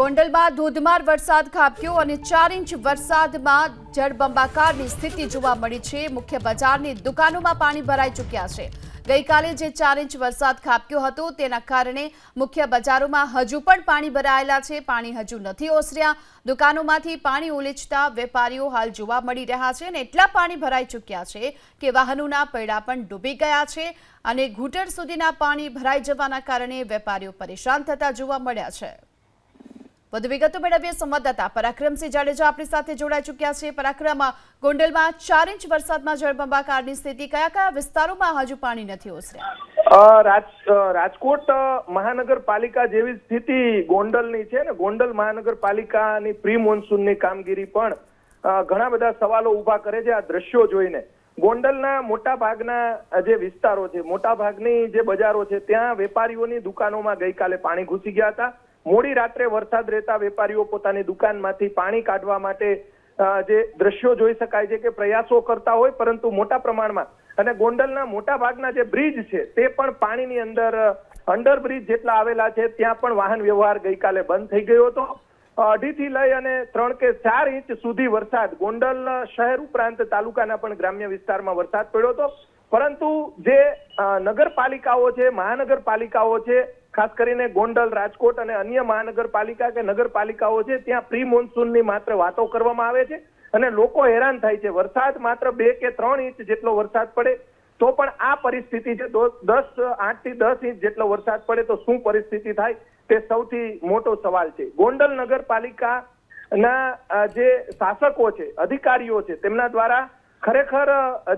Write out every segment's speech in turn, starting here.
ગોંડલમાં ધોધમાર વરસાદ ખાબક્યો અને ચાર ઇંચ વરસાદમાં જળબંબાકારની સ્થિતિ જોવા મળી છે. મુખ્ય બજારની દુકાનોમાં પાણી ભરાઈ ચૂક્યા છે. ગઈકાલે જે ચાર ઇંચ વરસાદ ખાબક્યો હતો તેના કારણે મુખ્ય બજારોમાં હજુ પણ પાણી ભરાયેલા છે. પાણી હજુ નથી ઓસર્યા. દુકાનોમાંથી પાણી ઉલેચતા વેપારીઓ હાલ જોવા મળી રહ્યા છે અને એટલા પાણી ભરાઈ ચૂક્યા છે કે વાહનોના પૈડા પણ ડૂબી ગયા છે અને ઘૂંટણ સુધીના પાણી ભરાઈ જવાના કારણે વેપારીઓ પરેશાન થતા જોવા મળ્યા છે. વધુ વિગતો મેળવીએ સંવાદદાતા પરાક્રમસિંહ જાડેજા આપણી સાથે જોડાઈ ચૂક્યા છે. પરાક્રમ ગોંડલમાં ચાર ઇંચ વરસાદમાં જળબંબાકારની સ્થિતિ કયા કયા વિસ્તારોમાં હજુ પાણી નથી ઓસર્યા? રાજકોટ મહાનગરપાલિકા જેવી સ્થિતિ ગોંડલની છે ને, ગોંડલ મહાનગરપાલિકાની પ્રી મોન્સૂનની કામગીરી પણ ઘણા બધા સવાલો ઊભા કરે છે આ દ્રશ્યો જોઈને. ગોંડલના મોટા ભાગના જે વિસ્તારો છે, મોટા ભાગની જે બજારો છે, ત્યાં વેપારીઓની દુકાનોમાં ગઈકાલે પાણી ઘૂસી ગયા હતા. મોડી રાત્રે વરસાદ રહેતા વેપારીઓ પોતાની દુકાનમાંથી પાણી કાઢવા માટે જે દ્રશ્યો જોઈ શકાય છે કે પ્રયાસો કરતા હોય, પરંતુ મોટા પ્રમાણમાં અને ગોંડલના મોટા ભાગના જે બ્રિજ છે, તે પણ પાણીની અંદર અંડરબ્રિજ જેટલા આવેલા છે, ત્યાં પણ વાહન વ્યવહાર ગઈકાલે બંધ થઈ ગયો હતો. અઢીથી લઈ અને ત્રણ કે ચાર ઇંચ સુધી વરસાદ, ગોંડલ શહેર ઉપરાંત તાલુકાના પણ ગ્રામ્ય વિસ્તારમાં વરસાદ પડ્યો હતો. પરંતુ જે નગરપાલિકાઓ છે, મહાનગરપાલિકાઓ છે ખાસ કરીને ગોંડલ, રાજકોટ અને અન્ય મહાનગરપાલિકા કે નગરપાલિકાઓ છે, ત્યાં પ્રી મોન્સૂનની માત્ર વાતો કરવામાં આવે છે અને લોકો હેરાન થાય છે. વરસાદ માત્ર બે કે ત્રણ ઇંચ જેટલો વરસાદ પડે તો પણ આ પરિસ્થિતિ છે. દસ આઠથી દસ ઇંચ જેટલો વરસાદ પડે તો શું પરિસ્થિતિ થાય? તે સૌથી મોટો સવાલ છે. ગોંડલ નગરપાલિકા ના જે શાસકો છે, અધિકારીઓ છે, તેમના દ્વારા ખરેખર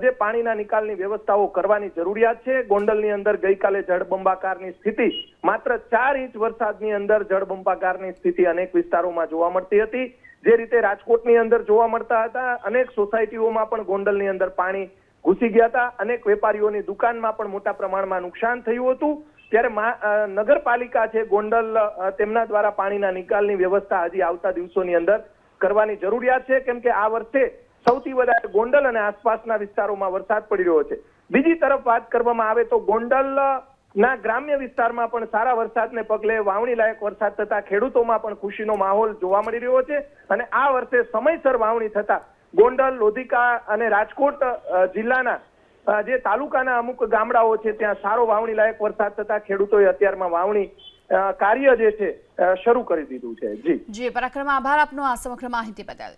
જે પાણીના નિકાલની વ્યવસ્થાઓ કરવાની જરૂરિયાત છે. ગોંડલની અંદર ગઈકાલે જળબંબાકારની સ્થિતિ, માત્ર ચાર ઇંચ વરસાદની અંદર જળબંબાકારની સ્થિતિ અનેક વિસ્તારોમાં જોવા મળતી હતી. જે રીતે રાજકોટની અંદર જોવા મળતા હતા, અનેક સોસાયટીઓમાં પણ ગોંડલની અંદર પાણી ઘૂસી ગયા હતા. અનેક વેપારીઓની દુકાનમાં પણ મોટા પ્રમાણમાં નુકસાન થયું હતું. ત્યારે નગરપાલિકા છે, ગોંડલ તેમના દ્વારા પાણીના નિકાલની વ્યવસ્થા હજી આવતા દિવસોની અંદર કરવાની જરૂરિયાત છે. કેમ કે આ વર્ષે સૌથી વધારે ગોંડલ અને આસપાસના વિસ્તારોમાં વરસાદ પડી રહ્યો છે. બીજી તરફ વાત કરવામાં આવે તો ગોંડલ ના ગ્રામ્ય વિસ્તારમાં પણ સારા વરસાદને પગલે વાવણી લાયક વરસાદ થતા ખેડૂતોમાં પણ ખુશીનો માહોલ જોવા મળી રહ્યો છે અને આ વર્ષે સમયસર વાવણી થતા ગોંડલ, લોધિકા અને રાજકોટ જિલ્લાના જે તાલુકાના અમુક ગામડાઓ છે ત્યાં સારો વાવણી લાયક વરસાદ થતા ખેડૂતોએ અત્યારમાં વાવણી કાર્ય જે છે શરૂ કરી દીધું છે. જી. જી, પરાક્રમ આભાર આપનો આ સમગ્ર માહિતી બદલ.